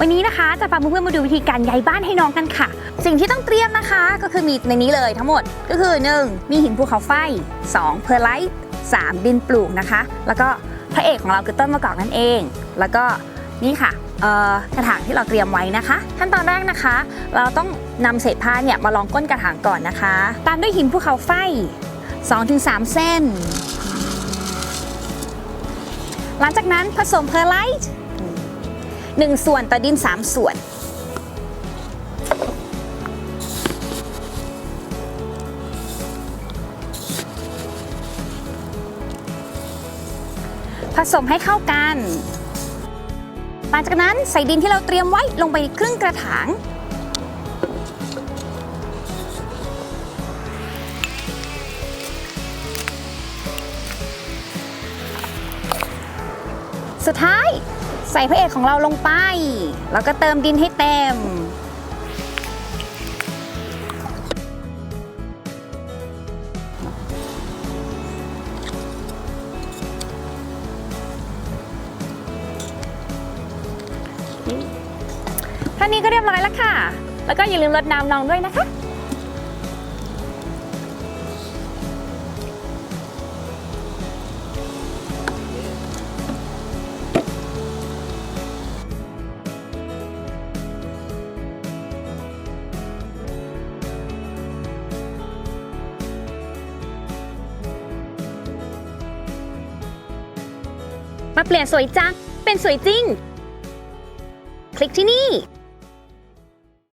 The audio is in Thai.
วันนี้นะคะจะพาเพื่อนๆมาดูวิธีการย้ายบ้านให้น้องกันค่ะ สิ่งที่ต้องเตรียมนะคะ ก็คือมีในนี้เลยทั้งหมดก็คือ 1. มีหินภูเขาไฟ 2. เพอร์ไลท์ 3. ดินปลูกนะคะ แล้วก็พระเอกของเราคือต้นมะกอกนั่นเอง แล้วก็นี่ค่ะกระถางที่เราเตรียมไว้นะคะ ขั้นตอนแรกนะคะ เราต้องนำเศษผ้าเนี่ยมาลองก้นกระถางก่อนนะคะ ตามด้วยหินภูเขาไฟ 2-3 เส้น หลังจากนั้นผสมเพอร์ไลท์ หนึ่งส่วนต่อดิน 3 ส่วน ผสมให้เข้ากัน หลังจากนั้นใส่ดินที่เราเตรียมไว้ลงไปครึ่งกระถางสุดท้าย ใส่พระเอกของเราลงไป แล้วก็เติมดินให้เต็ม ท่านี้ก็เรียบร้อยแล้วค่ะ แล้วก็อย่าลืมรดน้ำน้องด้วยนะคะ มาเปลี่ยนสวยจัง เป็นสวยจริง คลิกที่นี่